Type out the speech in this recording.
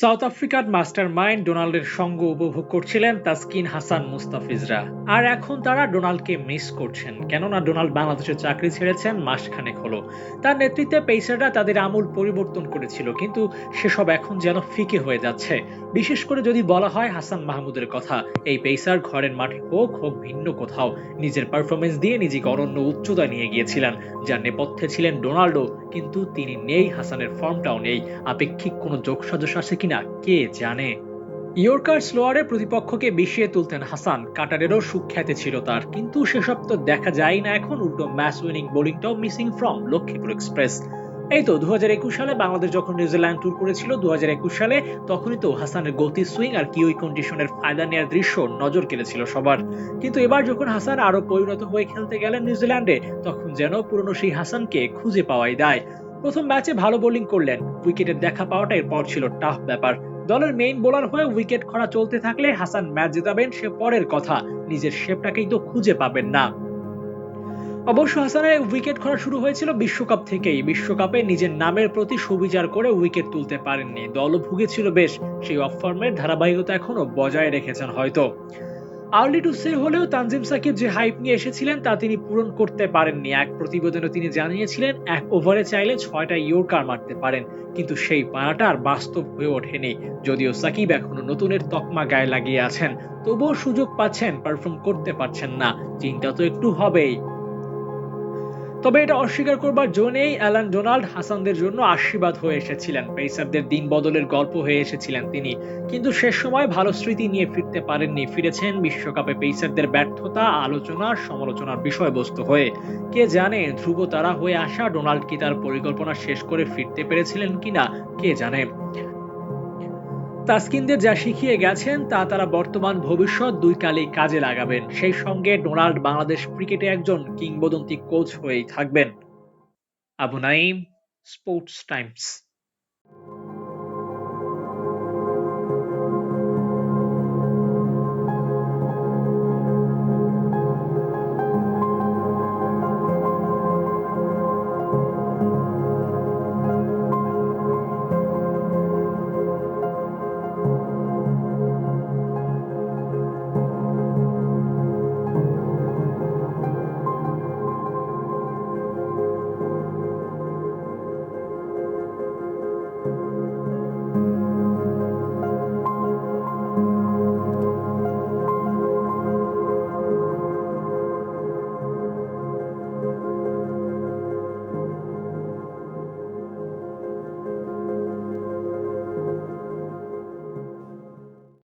South আফ্রিকার master mind ডোনাল্ডের সঙ্গ উপভোগ করছিলেন তাসকিন হাসান মুস্তাফিজরা। আর এখন তারা ডোনাল্ডকে মিস করছেন, কেননা ডোনাল্ড বাংলাদেশের চাকরি ছেড়েছেন, মাসখানেক হলো। তার নেতৃত্বে পেসাররা তাদের আমূল পরিবর্তন করেছিল, কিন্তু সেসব এখন যেন ফিকে হয়ে যাচ্ছে। বিশেষ করে যদি বলা হয় হাসান মাহমুদের কথা, এই পেসার ঘরের মাঠে হোক হোক ভিন্ন কোথাও, নিজের পারফরমেন্স দিয়ে নিজেকে অনন্য উচ্চতা নিয়ে গিয়েছিলেন, যার নেপথ্যে ছিলেন ডোনাল্ডো, কিন্তু তিনি নেই, হাসানের ফর্মটাও নেই। আপেক্ষিক কোনো যোগসাজশ আছে কিনা, কে জানে? ইয়র্কার স্লোয়ারে প্রতিপক্ষকে বিষিয়ে তুলতেন হাসান। কাটারেরও সুখ্যাতি ছিল তার, কিন্তু সেসব তো দেখা যায় না এখন। উল্টো ম্যাচ উইনিং বোলিংটাও মিসিং ফ্রম লক্ষ্মীপুর এক্সপ্রেস। এই তো দু সালে বাংলাদেশ যখন নিউজিল্যান্ড ট্যুর করেছিল দু হাজার একুশ সালে তখনই তো হাসানের গতি সুইং আর কিউই কন্ডিশনের ফায়দা নেওয়ার দৃশ্য নজর কেড়েছিল সবার। কিন্তু এবার যখন হাসান আরও পরিণত হয়ে খেলতে গেলেন নিউজিল্যান্ডে তখন যেন পুরনো সেই হাসানকে খুঁজে পাওয়াই দেয়। প্রথম ম্যাচে ভালো বোলিং করলেন। উইকেটের দেখা পাওয়াটা এরপর ছিল টাফ ব্যাপার। দলের মেইন বোলার হয়ে উইকেট খরা চলতে থাকলে হাসান ম্যাচ জেতাবেন, সে পরের কথা। নিজের শেপটাকেই তো খুঁজে পাবেন না। অবশ্য হাসানের উইকেট খরা শুরু হয়েছিল বিশ্বকাপ থেকেই। বিশ্বকাপে নিজের নামের প্রতি সুবিচার করে উইকেট তুলতে পারেননি। দলও ভুগেছিল বেশ। সেই অফ ফর্মের ধারাবাহিকতা এখনও বজায় রেখেছেন হয়তো। আর্লি টু সে হলেও তানজিম সাকিব যে হাইপ নিয়ে এসেছিলেন তা তিনি পূরণ করতে পারেননি। এক প্রতিবেদনে তিনি জানিয়েছিলেন, এক ওভারে চাইলে ছয়টা ইয়র্কার মারতে পারেন, কিন্তু সেই পানাটা আর বাস্তব হয়ে ওঠেনি। যদিও সাকিব এখনও নতুনের তকমা গায়ে লাগিয়ে আছেন, তবুও সুযোগ পাচ্ছেন পারফর্ম করতে পারছেন না। চিন্তা তো একটু হবেই। তবে এটা অস্বীকার করবার জো নেই অ্যালান ডোনাল্ড হাসানদের জন্য আশীর্বাদ হয়ে এসেছিলেন। পেসারদের দিন বদলের গল্প হয়ে এসেছিলেন তিনি। কিন্তু শেষ সময় ভালো স্মৃতি নিয়ে ফিরতে পারেননি। ফিরেছেন বিশ্বকাপে পেসারদের ব্যর্থতা, আলোচনা, সমালোচনার বিষয়বস্তু হয়ে। কে জানে ধ্রুব তারা হয়ে আসা ডোনাল্ড কি তার পরিকল্পনা শেষ করে ফিরতে পেরেছিলেন কিনা? কে জানে? তাসকিনদের যা শিখিয়ে গেছেন, তা তারা বর্তমান ভবিষ্যৎ দুই কালেই কাজে লাগাবেন। সেই সঙ্গে ডোনাল্ড বাংলাদেশ ক্রিকেটে একজন কিংবদন্তি কোচ হয়েই থাকবেন। Abu Naim sports times.